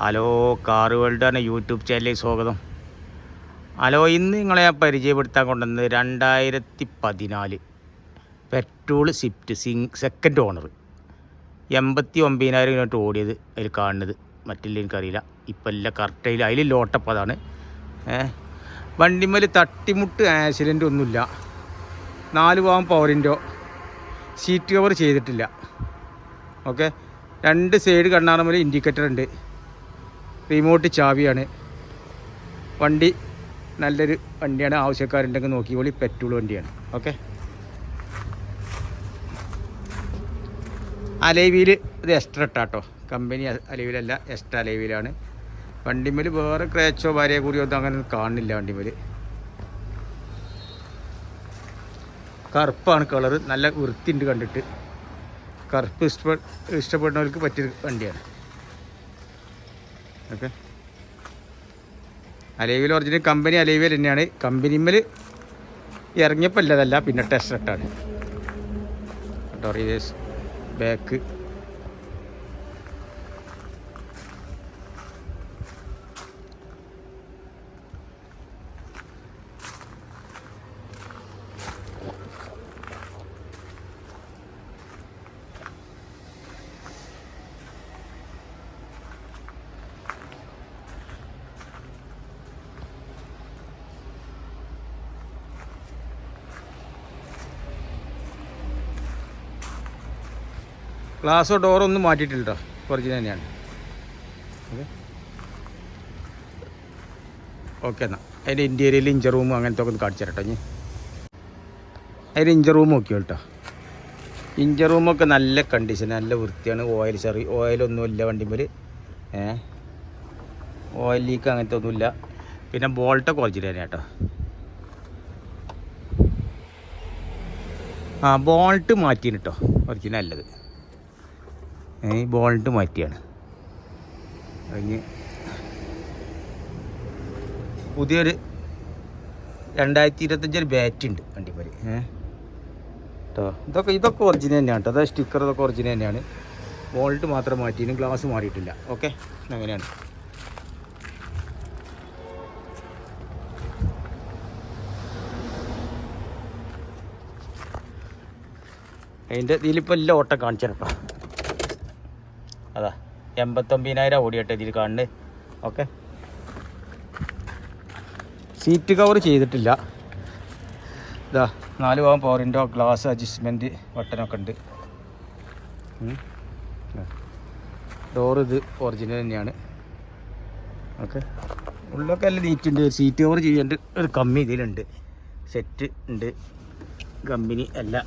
Hello car world തന്നെ YouTube ചാനലിലേക്ക് സ്വാഗതം. ഹലോ ഇന്ന് നിങ്ങളെ ഞാൻ പരിചയപ്പെടുത്താൻ കൊണ്ടുവന്നത് രണ്ടായിരത്തി പതിനാല് പെട്രോൾ സിഫ്റ്റ് സിങ് സെക്കൻഡ് ഓണർ. എൺപത്തി ഒമ്പതിനായിരം കിലോമീറ്റർ ഓടിയത് അതിൽ കാണുന്നത്. മറ്റില്ല എനിക്കറിയില്ല. ഇപ്പം എല്ലാം കറക്റ്റായി അതിൽ ലോട്ടപ്പ് അതാണ്. വണ്ടിമേൽ തട്ടിമുട്ട് ആക്സിഡന്റ് ഒന്നുമില്ല. നാല് പാവം പവറിന്റെ സീറ്റ് കവർ ചെയ്തിട്ടില്ല. ഓക്കെ രണ്ട് സൈഡ് കണ്ണാറമ്മൽ ഇൻഡിക്കേറ്റർ ഉണ്ട്. റിമോട്ട് ചാവിയാണ്. വണ്ടി നല്ലൊരു വണ്ടിയാണ്. ആവശ്യക്കാരുണ്ടെങ്കിൽ നോക്കിക്കോളി പെട്രോൾ വണ്ടിയാണ്. ഓക്കെ? അലൈവിയിൽ ഇത് എക്സ്ട്രാ ഇട്ടാട്ടോ. കമ്പനി അലൈവിലല്ല എക്സ്ട്രാ അലൈവിലാണ്. വണ്ടിമേൽ വേറെ ക്രാച്ചോ ഭാര്യ കൂടിയോ ഒന്നും അങ്ങനെ കാണുന്നില്ല വണ്ടിമേൽ കറുപ്പാണ് കളറ് നല്ല വൃത്തിയുണ്ട് കണ്ടിട്ട്. കറുപ്പ് ഇഷ്ടപ്പെ ഇഷ്ടപ്പെടുന്നവർക്ക് പറ്റിയ വണ്ടിയാണ്. ഓക്കെ. അലൈവിൽ ഒറിജിനൽ കമ്പനി അലൈവിൽ തന്നെയാണ്. കമ്പനിമേൽ ഇറങ്ങിയപ്പോൾ ഇല്ലതല്ല പിന്നെ ടെസ്റ്റ് ഇട്ടാണ് കേട്ടോ ബാക്ക് ഗ്ലാസോ ഡോറോ ഒന്നും മാറ്റിയിട്ടില്ല കേട്ടോ ഒറിജിനൽ തന്നെയാണ് ഓക്കെ എന്നാൽ അതിന്റെ ഇന്റീരിയൽ ഇഞ്ചർ റൂം അങ്ങനത്തെ ഒക്കെ ഒന്ന് കാണിച്ചു തരട്ടോ ഇനി. അതിന്റെ ഇഞ്ചർ റൂം നോക്കിയോ കേട്ടോ ഇഞ്ചർ റൂമൊക്കെ നല്ല കണ്ടീഷൻ നല്ല വൃത്തിയാണ്. ഓയിൽ ചെറിയ ഓയിലൊന്നുമില്ല വണ്ടിമേൽ ഏ? ഓയിൽ ലീക്ക് അങ്ങനത്തെ ഒന്നുമില്ല പിന്നെ ബോൾട്ട് ഒറിജിനൽ തന്നെ കേട്ടോ. ആ ബോൾട്ട് മാറ്റിന് കേട്ടോ നല്ലത് ഈ ബോൾട്ട് മാറ്റിയാണ്. കഴിഞ്ഞ് പുതിയൊരു രണ്ടായിരത്തി ഇരുപത്തഞ്ചൊരു ബാറ്റ് ഉണ്ട് വണ്ടിമേൽ ഏഹ് കേട്ടോ ഇതൊക്കെ ഇതൊക്കെ ഒറിജിനൽ തന്നെയാണ് കേട്ടോ അതായത് സ്റ്റിക്കർ ഇതൊക്കെ ഒറിജിനൽ തന്നെയാണ്. ബോൾട്ട് മാത്രം മാറ്റിയിനും ഗ്ലാസ് മാറിയിട്ടില്ല. ഓക്കെ അങ്ങനെയാണ് അതിന്റെ ഇതിലിപ്പോൾ എല്ലാം ഓട്ടം കാണിച്ചു കേട്ടോ അതാ എൺപത്തൊമ്പതിനായിരം ഓടിയട്ടെ ഇതിൽ കാണുന്നത്. ഓക്കെ. സീറ്റ് കവർ ചെയ്തിട്ടില്ല. ഇതാ നാല് ഭാഗം പവറിന്റെ ഗ്ലാസ് അഡ്ജസ്റ്റ്മെന്റ് ബട്ടനൊക്കെ ഉണ്ട്. ഡോർ ഇത് ഒറിജിനൽ തന്നെയാണ്. ഓക്കെ. ഉള്ളൊക്കെ എല്ലാം നീറ്റുണ്ട് സീറ്റ് കവർ ചെയ്യേണ്ട. ഒരു കമ്മി ഇതിലുണ്ട്. സെറ്റ് ഉണ്ട്. കമ്പനി എല്ലാം.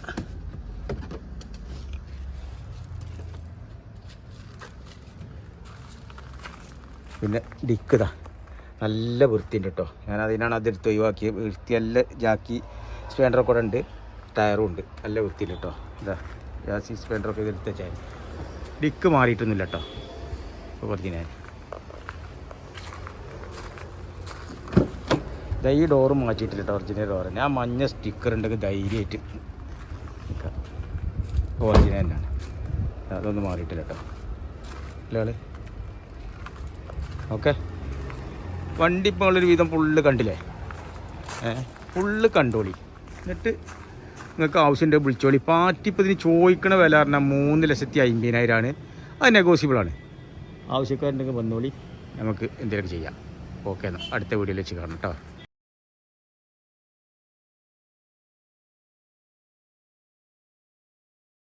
പിന്നെ ഡിക്കതാ നല്ല വൃത്തിയുണ്ട് കേട്ടോ. ഞാൻ അതിനാണ് അതെടുത്ത് വൃത്തി നല്ല ജാക്കി സ്പെൻഡറൊക്കെ കൂടെ ഉണ്ട്. ടയറും ഉണ്ട്. നല്ല വൃത്തിയിൽ കേട്ടോ. ഇതാ. ജാസി സ്പെൻഡറൊക്കെ ഇതെടുത്ത് വെച്ചാൽ ഡിക്ക് മാറിയിട്ടൊന്നുമില്ല കേട്ടോ. ഇപ്പോൾ പറഞ്ഞു ഞാൻ. ഇതാ ഈ ഡോറ് മാറ്റിയിട്ടില്ല കേട്ടോ. ഒറിജിനൽ ഡോറ് ഞാൻ മഞ്ഞ സ്റ്റിക്കർ ഉണ്ടെങ്കിൽ ധൈര്യമായിട്ട് ഒറിജിനൽ തന്നെയാണ്. അതൊന്നും മാറിയിട്ടില്ല കേട്ടോ. അല്ലേ ഓക്കെ. വണ്ടി ഇപ്പോൾ ഉള്ളൊരു വിധം ഫുള്ള് കണ്ടില്ലേ? ഏ ഫുള്ള് കണ്ടോളി. എന്നിട്ട് നിങ്ങൾക്ക് ആവശ്യമുണ്ട് വിളിച്ചോളി. പാറ്റിപ്പോൾ ഇതിന് ചോദിക്കണ വില പറഞ്ഞാൽ മൂന്ന് ലക്ഷത്തി അമ്പതിനായിരമാണ് അത് നെഗോസിബിളാണ് ആവശ്യക്കാരുണ്ടെങ്കിൽ വന്നോളി. നമുക്ക് എന്തെങ്കിലും ചെയ്യാം. ഓക്കെ എന്നാൽ അടുത്ത വീഡിയോയിൽ വെച്ച് കാണാം കേട്ടോ.